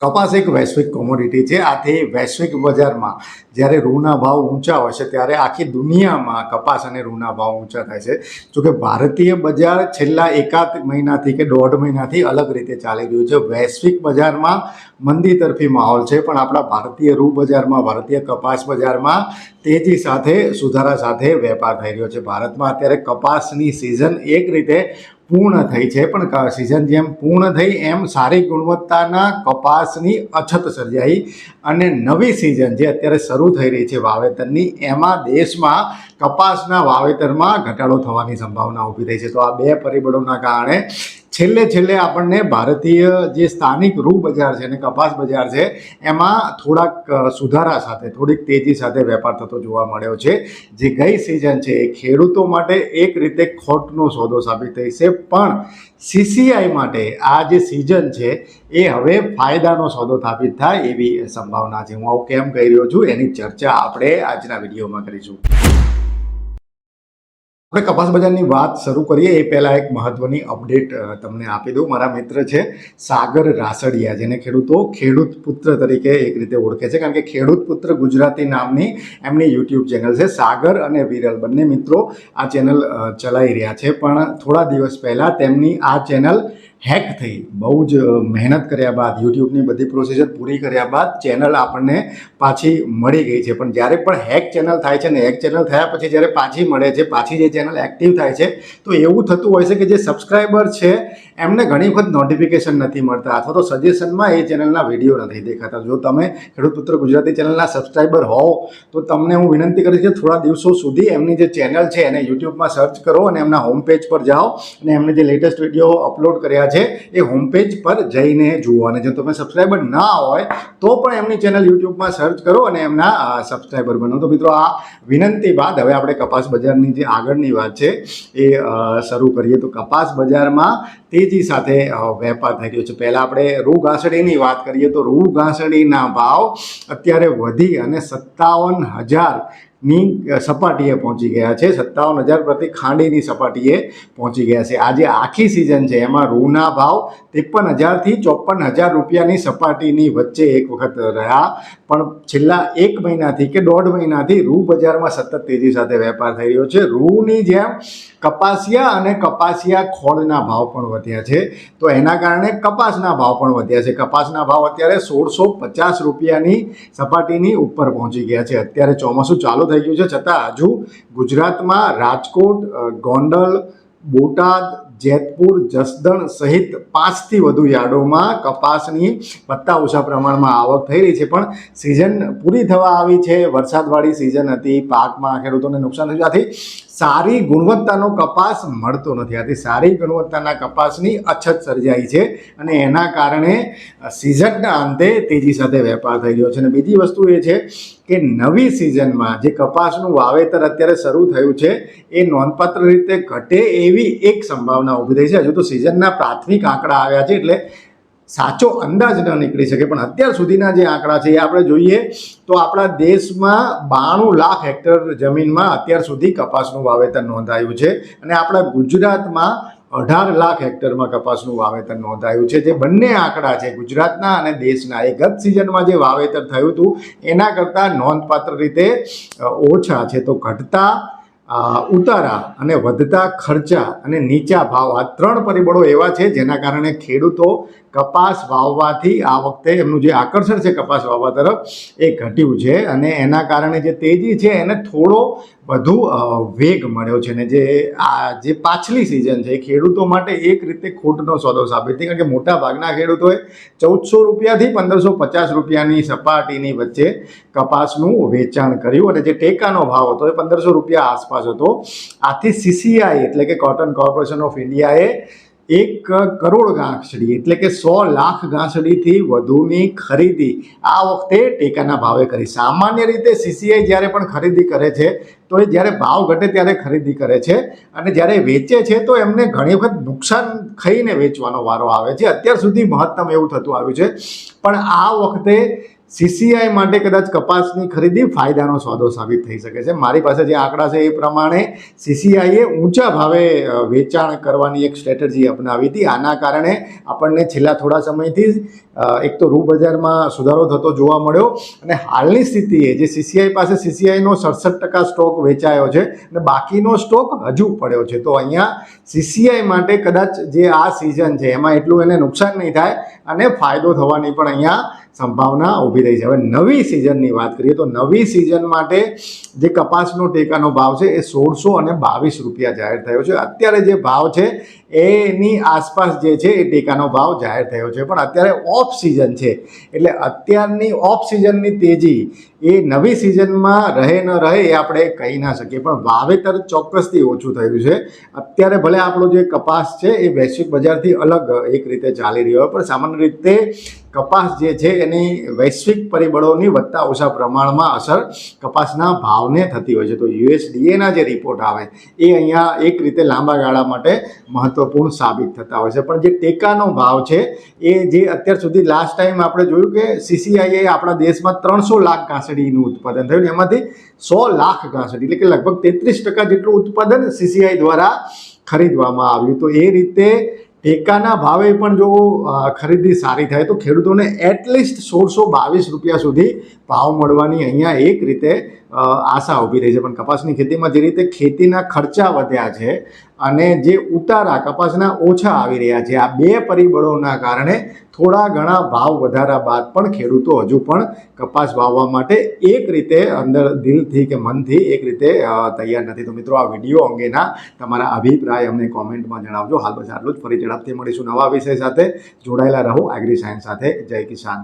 કપાસ એક વૈશ્વિક કોમોડિટી છે. આથી વૈશ્વિક બજારમાં જ્યારે રૂના ભાવ ઊંચા હોય છે, ત્યારે આખી દુનિયામાં કપાસ અને રૂના ભાવ ઊંચા થાય છે. જોકે ભારતીય બજાર છેલ્લા એકાદ મહિનાથી કે દોઢ મહિનાથી અલગ રીતે ચાલી રહ્યું છે. વૈશ્વિક બજારમાં મંદી તરફી માહોલ છે, પણ આપણા ભારતીય રૂ બજારમાં, ભારતીય કપાસ બજારમાં તેજી સાથે, સુધારા સાથે વેપાર થઈ રહ્યો છે. ભારતમાં અત્યારે કપાસની સિઝન એક રીતે પૂર્ણ થઈ છે. પણ સિઝન જેમ પૂર્ણ થઈ, એમ સારી ગુણવત્તાના કપાસની અછત સર્જાઈ. અને નવી સિઝન જે અત્યારે શરૂ થઈ રહી છે વાવેતરની, એમાં દેશમાં કપાસના વાવેતરમાં ઘટાડો થવાની સંભાવના ઊભી થઈ છે. તો આ બે પરિબળોના કારણે છેલ્લે છેલ્લે આપણને ભારતીય જે સ્થાનિક રૂ બજાર છે અને કપાસ બજાર છે, એમાં થોડાક સુધારા સાથે, થોડીક તેજી સાથે વેપાર થતો જોવા મળ્યો છે. જે ગઈ સિઝન છે, એ ખેડૂતો માટે એક રીતે ખોટનો સોદો સાબિત થઈ છે. પણ સીસીઆઈ માટે આ જે સિઝન છે, એ હવે ફાયદાનો સોદો સાબિત થાય એવી સંભાવના છે. હું આવું કેમ કહી રહ્યો છું? એની ચર્ચા આપણે આજના વિડીયોમાં કરીશું. આપણે કપાસ બજારની વાત શરૂ કરીએ, એ પહેલાં એક મહત્વની અપડેટ તમને આપી દઉં. મારા મિત્ર છે સાગર રાસડિયા, જેને ખેડૂતો ખેડૂત પુત્ર તરીકે એક રીતે ઓળખે છે. કારણ કે ખેડૂત પુત્ર ગુજરાતી નામની એમની યુટ્યુબ ચેનલ છે, સાગર અને વિરલ. બંને મિત્રો આ ચેનલ ચલાવી રહ્યા છે. પણ થોડા દિવસ પહેલાં તેમની આ ચેનલ હેક થઈ. બહુ જ મહેનત કર્યા બાદ, યુટ્યુબની બધી પ્રોસીજર પૂરી કર્યા બાદ ચેનલ આપણને પાછી મળી ગઈ છે. પણ જ્યારે પણ હેક ચેનલ થાય છે ને હેક ચેનલ થયા પછી જ્યારે પાછી મળે છે, પાછી જે ચેનલ એક્ટિવ થાય છે, તો એવું થતું હોય છે કે જે સબસ્ક્રાઈબર છે, એમને ઘણી વખત નોટિફિકેશન નથી મળતા અથવા તો સજેશનમાં એ ચેનલના વીડિયો નથી દેખાતા. જો તમે ખેડૂત પુત્ર ગુજરાતી ચેનલના સબસ્ક્રાઈબર હોવ, તો તમને હું વિનંતી કરીશ કે થોડા દિવસો સુધી એમની જે ચેનલ છે એને યુટ્યુબમાં સર્ચ કરો અને એમના હોમ પેજ પર જાઓ અને એમને જે લેટેસ્ટ વીડિયો અપલોડ કર્યા છે એ હોમ પેજ પર જઈને જુઓ. અને જો તમે સબસ્ક્રાઈબર ના હોય, તો પણ એમની ચેનલ યુટ્યુબમાં સર્ચ કરો અને એમના સબસ્ક્રાઈબર બનો. તો મિત્રો, આ વિનંતી બાદ હવે આપણે કપાસ બજારની જે આગળની વાત છે, એ શરૂ કરીએ. તો કપાસ બજારમાં તેજી સાથે વેપાર થઈ રહ્યો છે. પહેલાં આપણે રૂ ઘાસડીની વાત કરીએ તો રૂ ઘાસડીના ભાવ અત્યારે વધી અને સત્તાવન હજારની સપાટીએ પહોંચી ગયા છે. સત્તાવન હજાર પ્રતિ ખાંડીની સપાટીએ પહોંચી ગયા છે. આજે આખી સિઝન છે. એમાં રૂના ભાવ ત્રેપન હજારથી ચોપન હજાર રૂપિયાની સપાટીની વચ્ચે એક વખત રહ્યા. પણ છેલ્લા એક મહિનાથી કે દોઢ મહિનાથી રૂ બજારમાં સતત તેજી સાથે વેપાર થઈ રહ્યો છે. રૂની જેમ કપાસિયા અને કપાસિયા ખોળના ભાવ પણ વધ્યા છે. તો એના કારણે કપાસના ભાવ પણ વધ્યા છે. કપાસના ભાવ અત્યારે સોળસો પચાસ રૂપિયાની સપાટીની ઉપર પહોંચી ગયા છે. અત્યારે ચોમાસું ચાલુ થઈ ગયું છે. છતાં હજુ ગુજરાતમાં રાજકોટ ગોંડલ, બોટાદ, જેતપુર, જસદણ સહિત પાંચથી વધુ યાર્ડોમાં કપાસની પત્તા ઓછા પ્રમાણમાં આવક થઈ રહી છે. પણ સિઝન પૂરી થવા આવી છે. વરસાદવાળી સિઝન હતી. પાકમાં ખેડૂતોને નુકસાન થયું. આથી સારી ગુણવત્તાનો કપાસ મળતો નથી. આથી સારી ગુણવત્તાના કપાસની અછત સર્જાઈ છે અને એના કારણે સિઝનના અંતે તેજી સાથે વેપાર થઈ રહ્યો છે. અને બીજી વસ્તુ એ છે કે નવી સિઝનમાં જે કપાસનું વાવેતર અત્યારે શરૂ થયું છે, એ નોંધપાત્ર રીતે ઘટે એવી એક સંભાવના ઊભી થઈ છે. હજુ તો સિઝનના પ્રાથમિક આંકડા આવ્યા છે એટલે સાચો અંદાજ ન નીકળી શકે. પણ અત્યાર સુધીના જે આંકડા છે એ આપણે જોઈએ તો આપણા દેશમાં બાણું લાખ હેક્ટર જમીનમાં અત્યાર સુધી કપાસનું વાવેતર નોંધાયું છે અને આપણા ગુજરાતમાં અઢાર લાખ હેક્ટરમાં કપાસનું વાવેતર નોંધાયું છે. જે બંને આંકડા છે, ગુજરાતના અને દેશના, એ ગત સિઝનમાં જે વાવેતર થયું હતું, એના કરતાં નોંધપાત્ર રીતે ઓછા છે. તો ઘટતા ઉતારા અને વધતા ખર્ચા અને નીચા ભાવ આ ત્રણ પરિબળો એવા છે જેના કારણે ખેડૂતો કપાસ વાવવાથી આ વખતે એમનું જે આકર્ષણ છે કપાસ વાવવા તરફ, એ ઘટ્યું છે અને એના કારણે જે તેજી છે, એને થોડો વધુ વેગ મળ્યો છે ને જે આ જે પાછલી સિઝન છે, એ ખેડૂતો માટે એક રીતે ખોટનો સોદો સાબિત થઈ. કારણ કે મોટા ભાગના ખેડૂતોએ ચૌદસો રૂપિયાથી પંદરસો પચાસ રૂપિયાની સપાટીની વચ્ચે કપાસનું વેચાણ કર્યું અને જે ટેકાનો ભાવ હતો, એ પંદરસો રૂપિયા આસપાસ હતો. આથી સીસીઆઈ એટલે કે કોટન કોર્પોરેશન ઓફ ઇન્ડિયાએ એક કરોડ ગાંસડી એટલે કે સો લાખ ગાંસડીથી વધુની ખરીદી આ વખતે ટેકાના ભાવે કરી. સામાન્ય રીતે સીસીઆઈ જ્યારે પણ ખરીદી કરે છે, તો એ જ્યારે ભાવ ઘટે ત્યારે ખરીદી કરે છે. અને જ્યારે વેચે છે, તો એમને ઘણી વખત નુકસાન ખાઈને વેચવાનો વારો આવે છે. અત્યાર સુધી મહત્તમ એવું થતું આવ્યું છે. પણ આ વખતે સીસીઆઈ માટે કદાચ કપાસની ખરીદી ફાયદાનો સોદો સાબિત થઈ શકે છે. મારી પાસે જે આંકડા છે એ પ્રમાણે સીસીઆઈએ ઊંચા ભાવે વેચાણ કરવાની એક સ્ટ્રેટજી અપનાવી હતી. આના કારણે આપણને છેલ્લા થોડા સમયથી એક તો રૂ બજારમાં સુધારો થતો જોવા મળ્યો અને હાલની સ્થિતિએ જે સીસીઆઈ પાસે સીસીઆઈનો સડસઠ ટકા સ્ટોક વેચાયો છે અને બાકીનો સ્ટોક હજુ પડ્યો છે. તો અહીંયા સીસીઆઈ માટે કદાચ જે આ સિઝન છે એમાં એટલું એને નુકસાન નહીં થાય અને ફાયદો થવાની પણ અહીંયા સંભાવના ઊભી થઈ છે. હવે નવી સિઝનની વાત કરીએ તો નવી સિઝન માટે જે કપાસનો ટેકાનો ભાવ છે એ સોળસો અને બાવીસ રૂપિયા જાહેર થયો છે. અત્યારે જે ભાવ છે એની આસપાસ જે છે એ ટેકાનો ભાવ જાહેર થયો છે. પણ અત્યારે ઓફ સિઝન છે. એટલે અત્યારની ઓફ સિઝનની તેજી એ નવી સિઝનમાં રહે ન રહે એ આપણે કહી ના શકીએ. પણ વાવેતર ચોક્કસથી ઓછું થયું છે. અત્યારે ભલે આપણો જે કપાસ છે એ વૈશ્વિક બજારથી અલગ એક રીતે ચાલી રહ્યો હોય પણ સામાન્ય રીતે કપાસ જે છે એની વૈશ્વિક પરિબળોની વધતા ઓછા પ્રમાણમાં અસર કપાસના ભાવને થતી હોય છે. તો યુએસડીએના જે રિપોર્ટ આવે એ અહીંયા એક રીતે લાંબા ગાળા માટે મહત્વપૂર્ણ સાબિત થતા હોય છે. પણ જે ટેકાનો ભાવ છે, એ જે અત્યાર સુધી લાસ્ટ ટાઈમ આપણે જોયું કે સીસીઆઈએ આપણા દેશમાં ત્રણસો લાખ ઘાસડીનું ઉત્પાદન થયું એમાંથી સો લાખ ઘાસડી, એટલે કે લગભગ તેત્રીસ ટકા જેટલું ઉત્પાદન સીસીઆઈ દ્વારા ખરીદવામાં આવ્યું. તો એ રીતે ટેકાના ભાવે પણ જો ખરીદી સારી થાય તો ખેડૂતોને એટલીસ્ટ સોળસો બાવીસ રૂપિયા સુધી ભાવ મળવાની અહીંયા એક રીતે આશા ઊભી રહી છે. પણ કપાસની ખેતીમાં જે રીતે ખેતીના ખર્ચા વધ્યા છે અને જે ઉતારા કપાસના ઓછા આવી રહ્યા છે, આ બે પરિબળોના કારણે થોડા ઘણા ભાવ વધારા બાદ પણ ખેડૂતો હજુ પણ કપાસ વાવવા માટે એક રીતે અંદર દિલથી કે મનથી એક રીતે તૈયાર નથી. તો મિત્રો, આ વીડિયો અંગેના તમારા અભિપ્રાય અમને કોમેન્ટમાં જણાવજો. હાલ બસ આટલું જ. ફરી ઝડપથી મળીશું નવા વિષય સાથે. જોડાયેલા રહો. એગ્રી સાયન્સ સાથે. જય કિસાન.